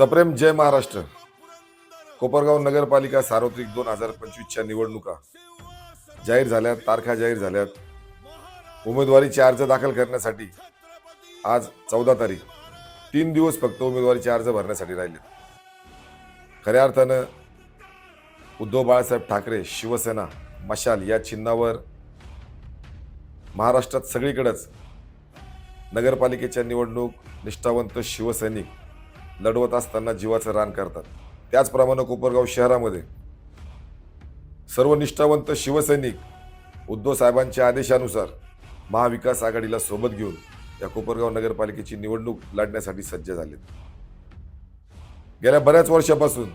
सप्रेम जय महाराष्ट्र. कोपरगाव नगरपालिका सार्वत्रिक दोन हजार पंचवीसच्या निवडणुका जाहीर झाल्यात तारखा जाहीर झाल्यात. उमेदवारीचे अर्ज दाखल करण्यासाठी आज चौदा तारीख. तीन दिवस फक्त उमेदवारीचे अर्ज भरण्यासाठी राहिले खऱ्या अर्थानं उद्धव बाळासाहेब ठाकरे शिवसेना मशाल या चिन्हावर महाराष्ट्रात सगळीकडंच नगरपालिकेच्या निवडणूक निष्ठावंत शिवसैनिक लढवत असताना जीवाचं रान करतात. त्याचप्रमाणे कोपरगाव शहरामध्ये सर्व निष्ठावंत शिवसैनिक उद्धव साहेबांच्या आदेशानुसार महाविकास आघाडीला सोबत घेऊन या कोपरगाव नगरपालिकेची निवडणूक लढण्यासाठी सज्ज झाले गेल्या बऱ्याच वर्षापासून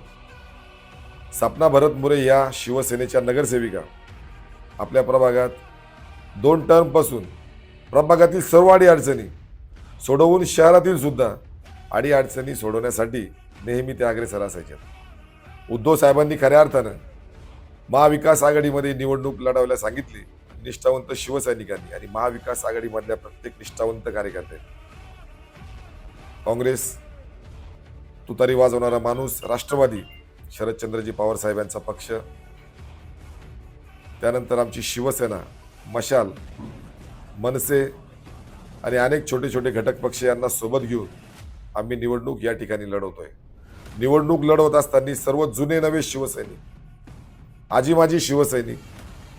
सपना भरत मुरे या शिवसेनेच्या नगरसेविका आपल्या प्रभागात दोन टर्मपासून प्रभागातील सर्व अडी अडचणी सोडवून शहरातील सुद्धा आणि अडचणी सोडवण्यासाठी नेहमी ते अग्रेसर असायच्या उद्धव साहेबांनी खऱ्या अर्थानं महाविकास आघाडीमध्ये निवडणूक लढवल्या सांगितली निष्ठावंत शिवसैनिकांनी आणि महाविकास आघाडीमधल्या प्रत्येक निष्ठावंत कार्यकर्त्यांनी. काँग्रेस तुतारी वाजवणारा माणूस राष्ट्रवादी शरदचंद्रजी पवार साहेबांचा पक्ष त्यानंतर आमची शिवसेना मशाल मनसे आणि अनेक छोटे छोटे घटक पक्ष यांना सोबत घेऊन आम्ही निवडणूक या ठिकाणी लढवतोय. निवडणूक लढवत असताना सर्व जुने नवे शिवसैनिक आजी माझी शिवसैनिक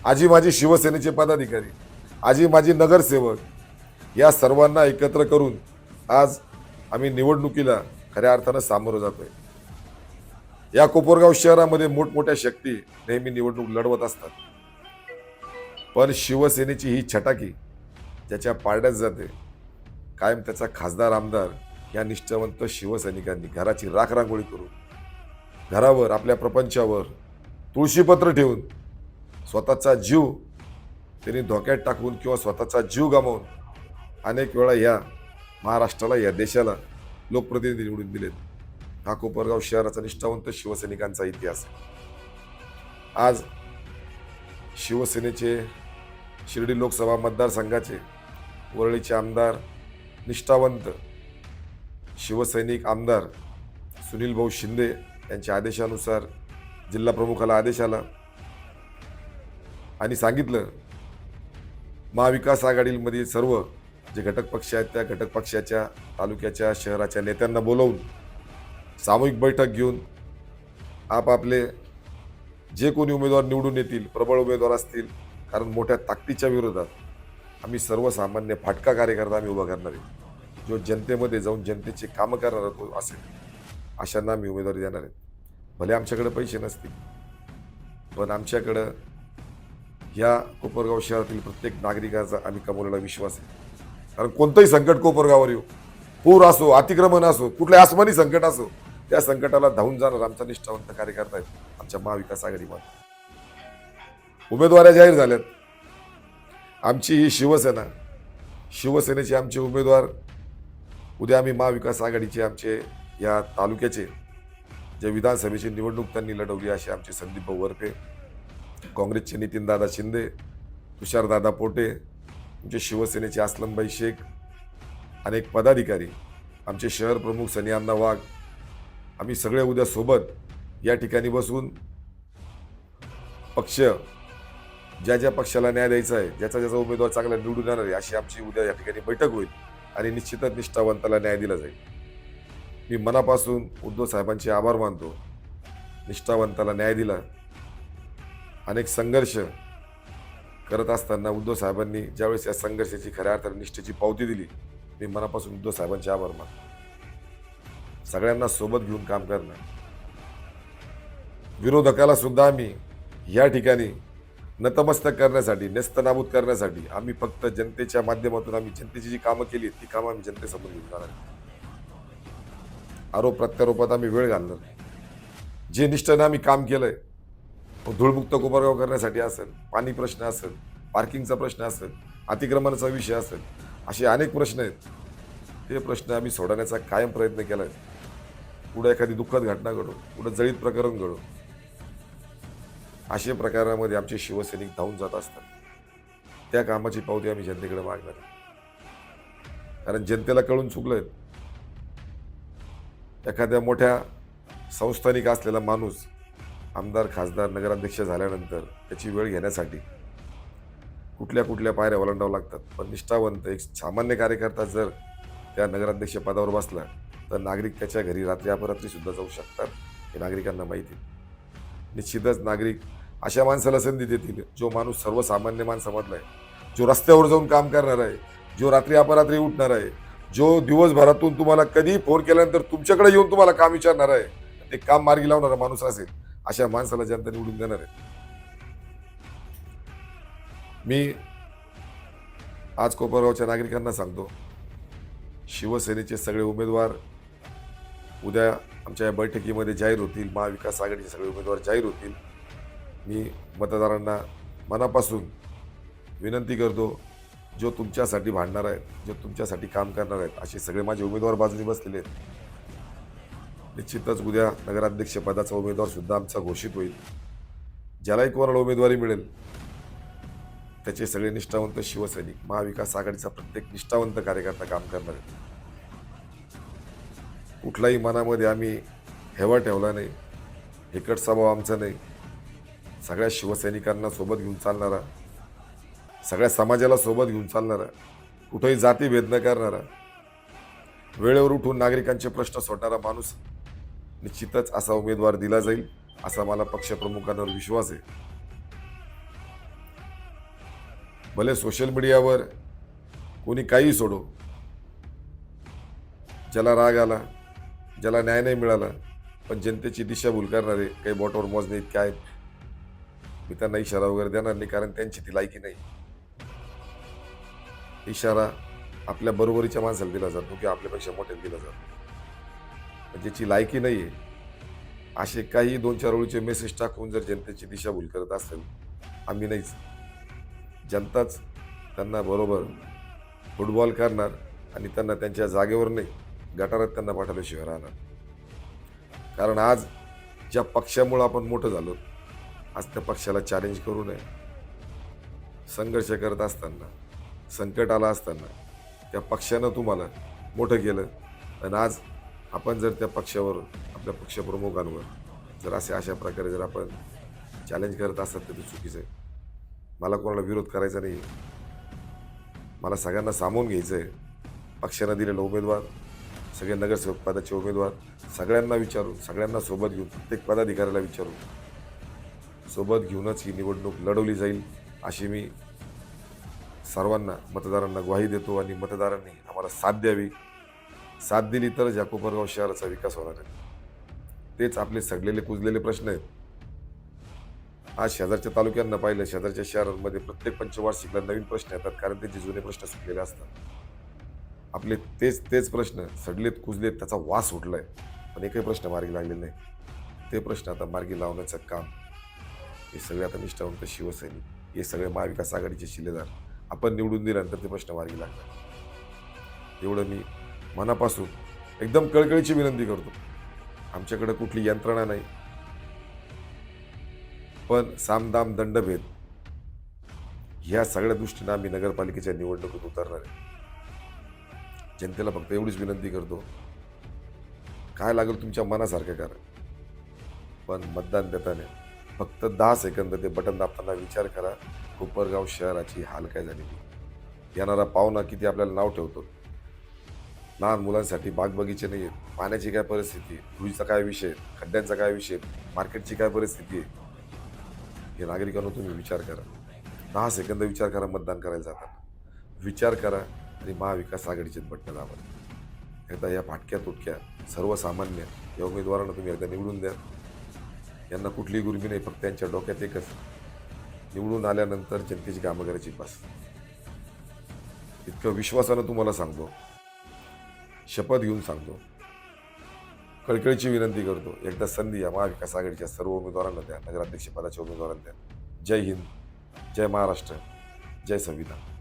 आजी माझी शिवसेनेचे पदाधिकारी आजी माझी नगरसेवक या सर्वांना एकत्र करून आज आम्ही निवडणुकीला खऱ्या अर्थानं सामोरं जातोय. या कोपरगाव शहरामध्ये मोठमोठ्या शक्ती नेहमी निवडणूक लढवत असतात. पण शिवसेनेची ही छटाकी ज्याच्या पारड्यात जाते कायम त्याचा खासदार आमदार या निष्ठावंत शिवसैनिकांनी घराची राखरांगोळी करून घरावर आपल्या प्रपंचावर तुळशीपत्र ठेवून स्वतःचा जीव त्यांनी धोक्यात टाकून किंवा स्वतःचा जीव गमावून अनेक वेळा या महाराष्ट्राला या देशाला लोकप्रतिनिधी निवडून दिलेत. हा कोपरगाव शहराचा निष्ठावंत शिवसैनिकांचा इतिहास आज शिवसेनेचे शिर्डी लोकसभा मतदारसंघाचे वरळीचे आमदार निष्ठावंत शिवसैनिक आमदार सुनील भाऊ शिंदे यांच्या आदेशानुसार जिल्हा प्रमुखाला आदेश आला आणि सांगितलं महाविकास आघाडीमधील सर्व जे घटक पक्ष आहेत त्या घटक पक्षाच्या तालुक्याच्या शहराच्या नेत्यांना बोलवून सामूहिक बैठक घेऊन आपापले जे कोणी उमेदवार निवडून येतील प्रबळ उमेदवार असतील कारण मोठ्या ताकदीच्या विरोधात आम्ही सर्वसामान्य फाटका कार्यकर्ता आम्ही उभा करणार आहे. जो जनतेमध्ये जाऊन जनतेची कामं करणारा तो असेल अशांना आम्ही उमेदवारी देणार आहेत. भले आमच्याकडे पैसे नसतील पण आमच्याकडं या कोपरगाव शहरातील प्रत्येक नागरिकाचा आम्ही कमवलेला विश्वास आहे. कारण कोणतंही संकट कोपरगावर येऊ पूर असो अतिक्रमण असो कुठले आसमानी संकट असो त्या संकटाला धावून जाणार आमचा निष्ठावंत कार्यकर्ता आहेत आमच्या महाविकास आघाडीमध्ये उमेदवाऱ्या जाहीर झाल्यात. आमची ही शिवसेना शिवसेनेचे आमचे उमेदवार उद्या आम्ही महाविकास आघाडीचे आमचे या तालुक्याचे जे विधानसभेची निवडणूक त्यांनी लढवली असे आमचे संदीप भाऊ वरपे काँग्रेसचे नितीनदादा शिंदे तुषारदादा पोटे आमचे शिवसेनेचे असलमबाई शेख अनेक पदाधिकारी आमचे शहर प्रमुख सनियांना वाघ आम्ही सगळे उद्या सोबत या ठिकाणी बसून पक्ष ज्या ज्या पक्षाला न्याय द्यायचा आहे ज्याचा ज्याचा उमेदवार चांगला निवडून येणार आहे अशी आमची उद्या या ठिकाणी बैठक होईल. आणि निश्चितच निष्ठावंताला न्याय दिला जाईल. मी मनापासून उद्धव साहेबांचे आभार मानतो. निष्ठावंताला न्याय दिला. अनेक संघर्ष करत असताना उद्धव साहेबांनी ज्यावेळेस या संघर्षाची खऱ्या अर्थाने निष्ठेची पावती दिली मी मनापासून उद्धव साहेबांचे आभार मानतो. सगळ्यांना सोबत घेऊन काम करणं विरोधकाला सुद्धा आम्ही या ठिकाणी नतमस्तक करण्यासाठी नेस्तनाबूत करण्यासाठी आम्ही फक्त जनतेच्या माध्यमातून आम्ही जनतेची जी कामं केली ती कामं आम्ही जनतेसमोर घेऊन जाणार आहे. आरोप प्रत्यारोपात आम्ही वेळ घालणार नाही. जे निष्ठेनं आम्ही काम केलंय धूळमुक्त कोपरगाव करण्यासाठी असेल पाणी प्रश्न असेल पार्किंगचा प्रश्न असेल अतिक्रमणाचा विषय असेल असे अनेक प्रश्न आहेत ते प्रश्न आम्ही सोडवण्याचा कायम प्रयत्न केला आहे पुढे एखादी दुःखद घटना घडो पुढे जळीत प्रकरण घडो अशा प्रकारामध्ये आमचे शिवसैनिक धावून जात असतात. त्या कामाची पावती आम्ही जनतेकडे मागणार कारण जनतेला कळून चुकलं एखाद्या मोठ्या संस्थानिक असलेला माणूस आमदार खासदार नगराध्यक्ष झाल्यानंतर त्याची वेळ घेण्यासाठी कुठल्या कुठल्या पायऱ्या ओलांडावं लागतात. पण निष्ठावंत एक सामान्य कार्यकर्ता जर त्या नगराध्यक्ष पदावर बसला तर नागरिक त्याच्या घरी रात्री अपरात्रीसुद्धा जाऊ शकतात हे नागरिकांना माहिती आहे. निश्चितच नागरिक अशा माणसाला संधी देतील जो माणूस सर्वसामान्य माणसामधला आहे जो रस्त्यावर जाऊन काम करणार आहे जो रात्री अपरात्री उठणार आहे जो दिवसभरातून तुम्हाला कधी फोन केल्यानंतर तुमच्याकडे येऊन तुम्हाला काम विचारणार आहे ते काम मार्गी लावणारा माणूस असेल अशा माणसाला जनता निवडून देणार आहे. मी आज कोपरगावच्या नागरिकांना सांगतो शिवसेनेचे सगळे उमेदवार उद्या आमच्या या बैठकीमध्ये जाहीर होतील महाविकास आघाडीचे सगळे उमेदवार जाहीर होतील. मी मतदारांना मनापासून विनंती करतो जो तुमच्यासाठी भांडणार आहेत जो तुमच्यासाठी काम करणार आहेत असे सगळे माझे उमेदवार बाजूने बसलेले आहेत. निश्चितच उद्या नगराध्यक्षपदाचा उमेदवारसुद्धा आमचा घोषित होईल. ज्यालाही कोणाला उमेदवारी मिळेल त्याचे सगळे निष्ठावंत शिवसैनिक महाविकास आघाडीचा प्रत्येक निष्ठावंत कार्यकर्ता काम करणार आहे कुठलाही मनामध्ये आम्ही हेवा ठेवला नाही हेकट स्वभाव आमचा नाही. सगळ्या शिवसैनिकांना सोबत घेऊन चालणारा सगळ्या समाजाला सोबत घेऊन चालणारा कुठेही जातीभेद न करणारा. वेळेवर उठून नागरिकांचे प्रश्न सोडणारा माणूस निश्चितच असा उमेदवार दिला जाईल असा मला पक्षप्रमुखांवर विश्वास आहे. भले सोशल मीडियावर कोणी काही सोडो ज्याला राग आला ज्याला न्याय नाही मिळाला पण जनतेची दिशाभूल करणारे काही बॉटवर मोजणे इतके आहेत. मी त्यांना इशारा वगैरे देणार नाही कारण त्यांची ती लायकी नाही. इशारा आपल्या बरोबरीच्या माणसाला दिला जातो किंवा आपल्यापेक्षा मोठ्याला दिला जातो. म्हणजे ज्याची लायकी नाही आहे असे काही दोन चार ओळीचे मेसेज टाकून जर जनतेची दिशाभूल करत असेल आम्ही नाहीच. जनताच त्यांना बरोबर फुटबॉल करणार आणि त्यांना त्यांच्या जागेवर नाही गटारात त्यांना पाठवल्याशिवाय राहणार. कारण आज ज्या पक्षामुळं आपण मोठं झालो आज त्या पक्षाला चॅलेंज करू नये. संघर्ष करत असताना संकट आला असताना त्या पक्षानं तुम्हाला मोठं केलं. आणि आज आपण जर त्या पक्षावर आपल्या पक्षप्रमुखांवर जर असे अशा प्रकारे जर आपण चॅलेंज करत असतात तर ते चुकीचं आहे. मला कोणाला विरोध करायचा नाही मला सगळ्यांना सामावून घ्यायचं आहे पक्षानं दिलेला उमेदवार सगळे नगरसेवक पदाचे उमेदवार सगळ्यांना विचारून सगळ्यांना सोबत घेऊन प्रत्येक पदाधिकाऱ्याला विचारून सोबत घेऊनच ही निवडणूक लढवली जाईल अशी मी सर्वांना मतदारांना ग्वाही देतो आणि मतदारांनी आम्हाला साथ द्यावी. साथ दिली तरच या कोपरगाव शहराचा विकास होणार आहे. तेच आपले सडलेले कुजलेले प्रश्न आहेत. आज शेजारच्या तालुक्यांना पाहिलं शेजारच्या शहरांमध्ये प्रत्येक पंचवार्षिकला नवीन प्रश्न येतात कारण त्यांचे जुने प्रश्न सुटलेले असतात. आपले तेच तेच प्रश्न सडलेत कुजलेत त्याचा वास उठला आहे पण एकही प्रश्न मार्गी लागलेला नाही. ते प्रश्न आता मार्गी लावण्याचं काम हे सगळे आता निष्ठावंत शिवसैनिक हे सगळे महाविकास आघाडीचे शिलेदार आपण निवडून दिल्यानंतर ते प्रश्न मार्गी लागतात. एवढं मी मनापासून एकदम कळकळीची विनंती करतो. आमच्याकडे कुठली यंत्रणा नाही. पण सामदाम दंडभेद ह्या सगळ्या दृष्टीनं आम्ही नगरपालिकेच्या निवडणुकीत उतरणार आहे. जनतेला फक्त एवढीच विनंती करतो. काय लागेल तुमच्या मनासारखं कारण पण मतदान देताना फक्त दहा सेकंद ते बटन दाबताना विचार करा कोपरगाव शहराची हाल काय झालेली? येणारा पाहुणा किती आपल्याला नाव ठेवतो? लहान मुलांसाठी बागबगीचे नाही आहेत पाण्याची काय परिस्थिती आहे? काय विषय खड्ड्यांचा काय विषय मार्केटची काय परिस्थिती आहे? हे नागरिकांना तुम्ही विचार करा. दहा सेकंद विचार करा मतदान करायला जाताना. विचार करा आणि महाविकास आघाडीचे बटणं दाबा. एकदा या फाटक्या तुटक्या सर्वसामान्य या उमेदवारांना तुम्ही एकदा निवडून द्या. यांना कुठलीही गुरबी नाही फक्त त्यांच्या डोक्यात एकच. निवडून आल्यानंतर जनतेची कामं करायची बस. इतकं विश्वासानं तुम्हाला सांगतो. शपथ घेऊन सांगतो. कळकळीची विनंती करतो. एकदा संधी या महाविकास आघाडीच्या सर्व उमेदवारांना द्या. नगराध्यक्षपदाच्या उमेदवारांना द्या. जय हिंद जय महाराष्ट्र जय संविधान.